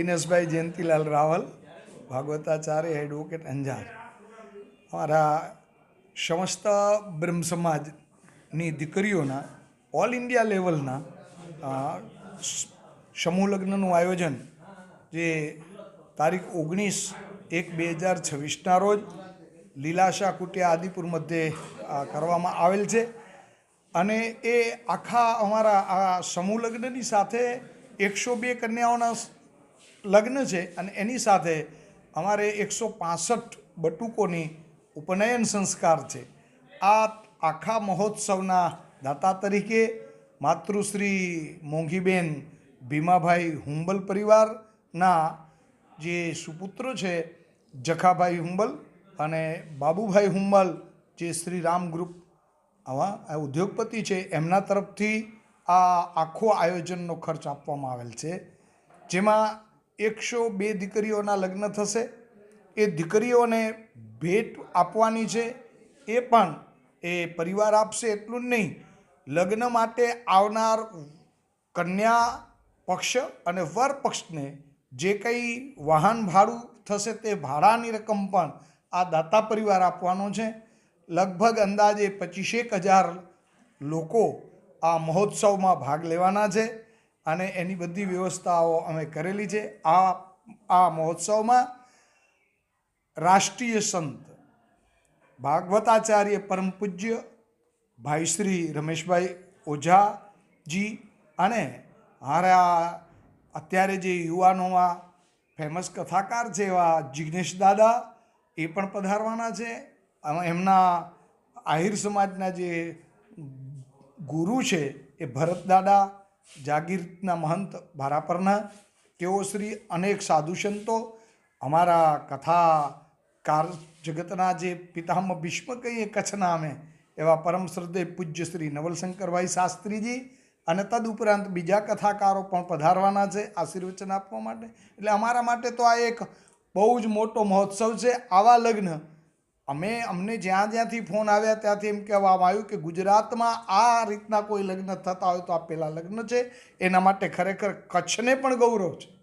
દિનેશભાઈ જયંતિલાલ રાવલ, ભાગવતાચાર્ય એડવોકેટ અંજાર. અમારા સમસ્ત બ્રહ્મ સમાજની દીકરીઓના ઓલ ઇન્ડિયા લેવલના સમૂહ લગ્નનું આયોજન જે તારીખ ઓગણીસ એક બે હજાર છવ્વીસના રોજ લીલાશા કુટિયા આદિપુર મધ્યે કરવામાં આવેલ છે. અને એ આખા અમારા આ સમૂહ લગ્નની સાથે એકસો બે કન્યાઓના લગ્ન છે અને એની સાથે અમારે એકસો પાસઠ બટુકોની ઉપનયન સંસ્કાર છે. આ આખા મહોત્સવના દાતા તરીકે માતૃશ્રી મોંઘીબેન ભીમાભાઈ હુંબલ પરિવારના જે સુપુત્ર છે, જખાભાઈ હુંબલ અને બાબુભાઈ હુંબલ, જે શ્રી રામ ગ્રુપ આવા ઉદ્યોગપતિ છે, એમના તરફથી આ આખો આયોજનનો ખર્ચ આપવામાં આવેલ છે. જેમાં એકસો બે દીકરીઓના લગ્ન થશે. એ દીકરીઓને ભેટ આપવાની છે. એ પણ એ પરિવાર આપશે એટલું જ નહીં. લગ્ન માટે આવનાર કન્યા પક્ષ અને વર પક્ષને જે કંઈ વાહન ભાડું થશે તે ભાડાની રકમ પણ આ દાતા પરિવાર આપવાનો છે. લગભગ અંદાજે પચીસેક હજાર લોકો આ મહોત્સવમાં ભાગ લેવાના છે. અને એની બધી વ્યવસ્થાઓ અમે કરેલી છે. આ આ મહોત્સવમાં રાષ્ટ્રીય સંત ભાગવતાચાર્ય પરમ પૂજ્ય ભાઈ શ્રી રમેશભાઈ ઓઝાજી અને હારા અત્યારે જે યુવાનોમાં ફેમસ કથાકાર છે એવા જિગ્નેશ દાદા એ પણ પધારવાના છે. એમના આહિર સમાજના જે ગુરુ છે એ ભરત દાદા જાગીરના મહંત ભારાપરના, તેઓ શ્રી અનેક સાધુ સંતો, અમારા કથા કાર જગતના જે પિતામ ભીષ્મ કહીએ કચ્છના અમે એવા પરમ શ્રદ્ધે પૂજ્ય શ્રી નવલશંકરભાઈ શાસ્ત્રીજી અને તદ ઉપરાંત બીજા કથાકારો પણ પધારવાના છે આશીર્વચન આપવા માટે. એટલે અમારા માટે તો આ એક બહુ જ મોટો મહોત્સવ છે. આવા લગ્ન અમે અમને જ્યાં જ્યાંથી ફોન આવ્યા ત્યાંથી એમ કહેવામાં આવ્યું કે ગુજરાતમાં આ રીતના કોઈ લગ્ન થતા હોય તો આ પહેલાં લગ્ન છે. એના માટે ખરેખર કચ્છને પણ ગૌરવ છે.